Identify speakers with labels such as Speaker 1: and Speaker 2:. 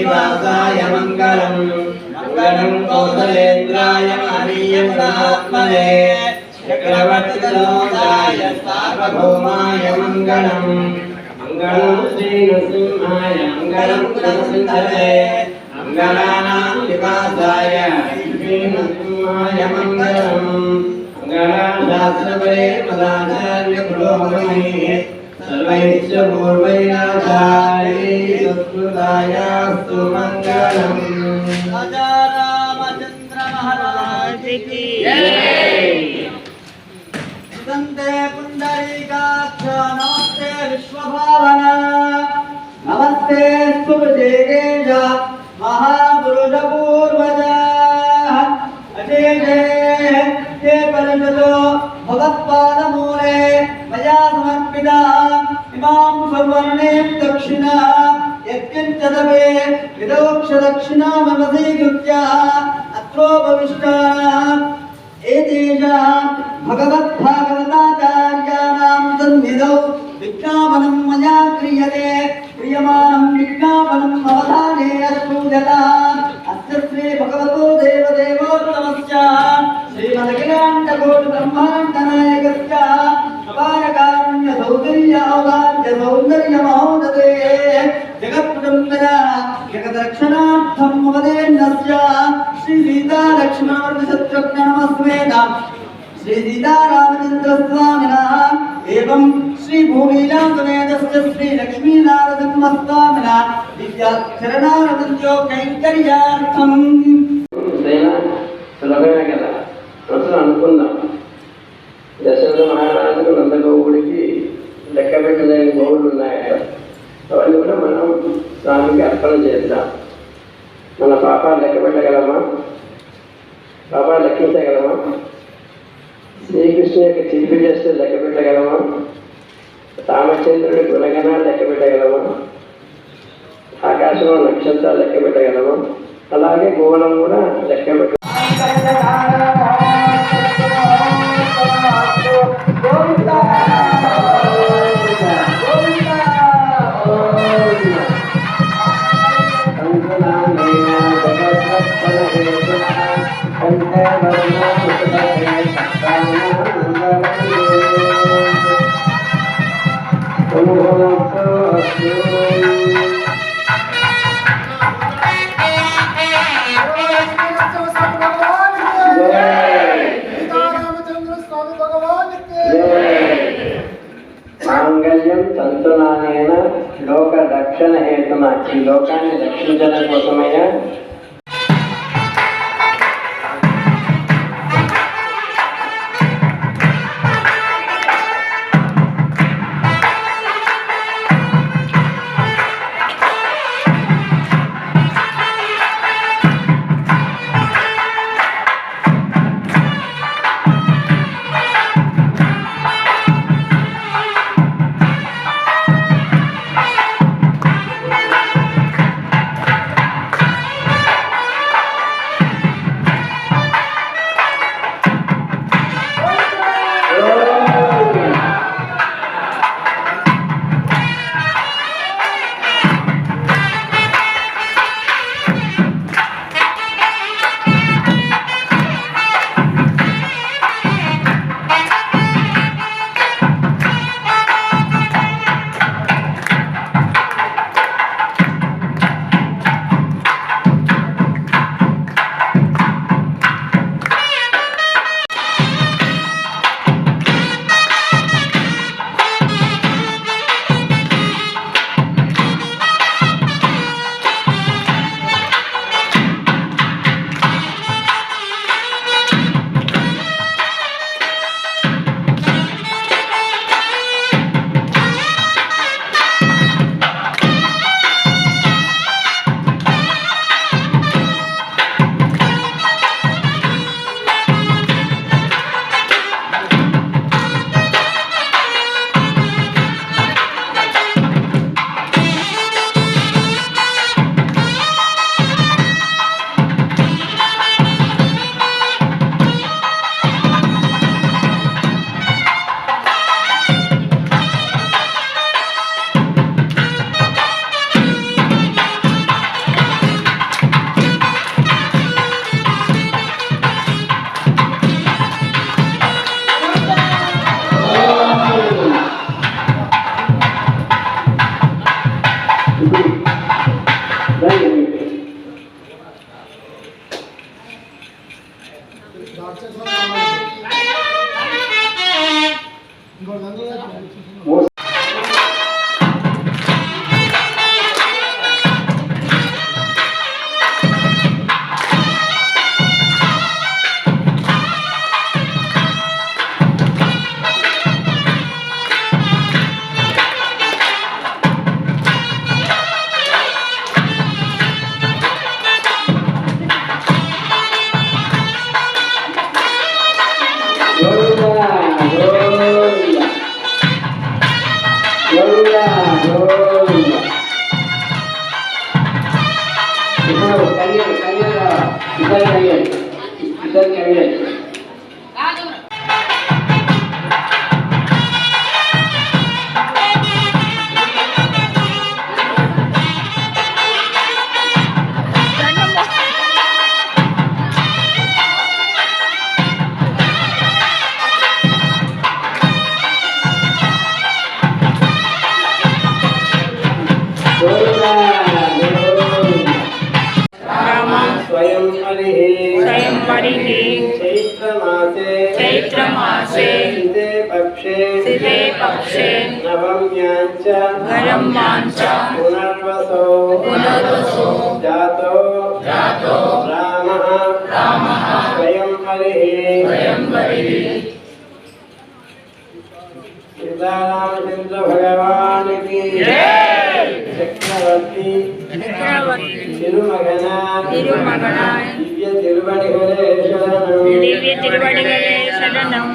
Speaker 1: శ్రీనివాసాయ మంగళం. మంగళం కౌసలేంద్రాయ మహనీయగుణాత్మనే చక్రవర్తిలోకాయ సార్వభౌమాయ మంగళం. మంగళం శ్రీనృసింహాయ మంగళం గుణసుందరే. మంగళానాం నివాసాయ శ్రీనృసింహాయ మంగళం. మంగళాశాస్త్రపరే పదాచార్య పురోగమే సర్వైశ్చ పూర్వైనాచార్యై సంస్కృతాయాస్తు మంగళం
Speaker 2: రాజా రామచంద్ర మహారాజ్కి సుగంధే పుండరీకాక్ష నమస్తే విశ్వభావన నమస్తే సుజేగేజ మహాపురుష పూర్వజ అజయ జయ హే విజ్ఞాపనం మయా క్రియతే క్రియమాణం విజ్ఞాపనం అవధానే अपारकारुण्यसौन्दर्याौदार्यसौन्दर्यमहोदते जगत्कुटुम्बय जगदक्षणार्थम् उपदेन्नस्य श्री सीतालक्ष्मणवर्गशत्रुघ्नमस्मेन श्री सीतारामचन्द्रस्वामिनः एवं श्री भूमिलासमेतस्य श्री लक्ष्मीनारसिंहस्वामिनः दिव्याक्षरणारविन्द्यो कैङ्कर्यार्थम्
Speaker 1: ఇదైనా సులభమే కదా అసలు అనుకుందాం దశరథ మహారాజుకు నందగోవుడికి లెక్క పెట్టలేని గోవులు ఉన్నాయట అవన్నీ కూడా మనం స్వామికి అర్పణ చేద్దాం? మన పాపాలు లెక్క పెట్టగలమా పాపాలు లెక్కించగలమా? శ్రీకృష్ణ యొక్క చిలిపి చేస్తే లెక్క పెట్టగలమా రామచంద్రుడి గుణగణాలు లెక్క పెట్టగలమా ఆకాశంలో నక్షత్రాలు లెక్క పెట్టగలమా అలాగే గోళం కూడా లెక్క పెట్ట మాంగళ్యం తంతునానేన లోక రక్షణ హేతున. ఈ లోకాన్ని రక్షించడం కోసమైనా కళ్యాణ్ ఇద్దరు కళ్యాణ్ ఇద్దరు
Speaker 3: पुनर्वसो
Speaker 1: पुनर्वसो जातो जातो रामः रामः
Speaker 3: स्वयं हरिः
Speaker 1: स्वयं हरिः सीतारामचंद्र
Speaker 3: भगवान
Speaker 1: की
Speaker 3: चक्रवर्ती
Speaker 1: तिरुमगना तिरुमगना दिव्य
Speaker 3: तिरुवणिगणेश्वरनं दिव्य तिरुवणिगणेश्वरनं